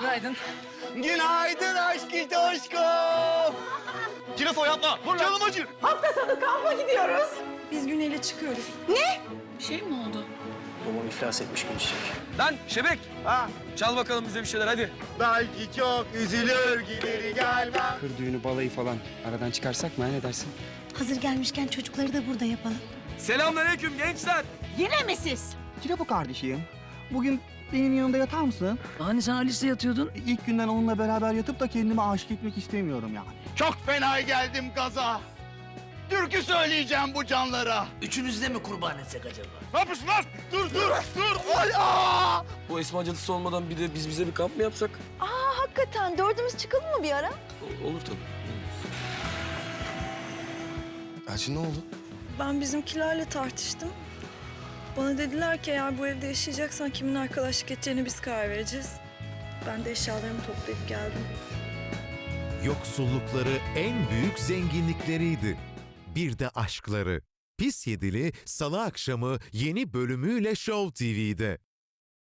Günaydın. Günaydın aşk coşkum. Cinefo yapma. Canım acır. Biz Güney'le çıkıyoruz. Bir şey mi oldu? Babam iflas etmiş gün çiçek. Lan Şebek. Ha, Çal bakalım bize bir şeyler hadi. belki çok üzülür geri gelmem. Kır düğünü balayı falan aradan çıkarsak mı ne dersin? Hazır gelmişken çocukları da burada yapalım. Selamünaleyküm gençler. Yine mi siz? Kirepo kardeşim, bugün benim yanımda yatar mısın? Hani sen Alice'le yatıyordun? İlk günden onunla beraber yatıp da kendime aşık etmek istemiyorum yani. Çok fena geldim gaza. Türkü söyleyeceğim bu canlara. Üçünüzü de mi kurban etsek acaba? Ne yapıyorsun lan? Dur dur dur. Ay, aa! Bu Esma cadısı olmadan bir de biz bize bir kamp mı yapsak? Hakikaten dördümüz çıkalım mı bir ara? O- olur tabii. Elçin ne oldu? Ben bizimkilerle tartıştım. Bana dediler ki eğer bu evde yaşayacaksan kimin arkadaşlık edeceğini biz karar vereceğiz. Ben de eşyalarımı toplayıp geldim. Yoksullukları en büyük zenginlikleriydi. Bir de aşkları. Pis Yedili Salı akşamı yeni bölümüyle Show TV'de.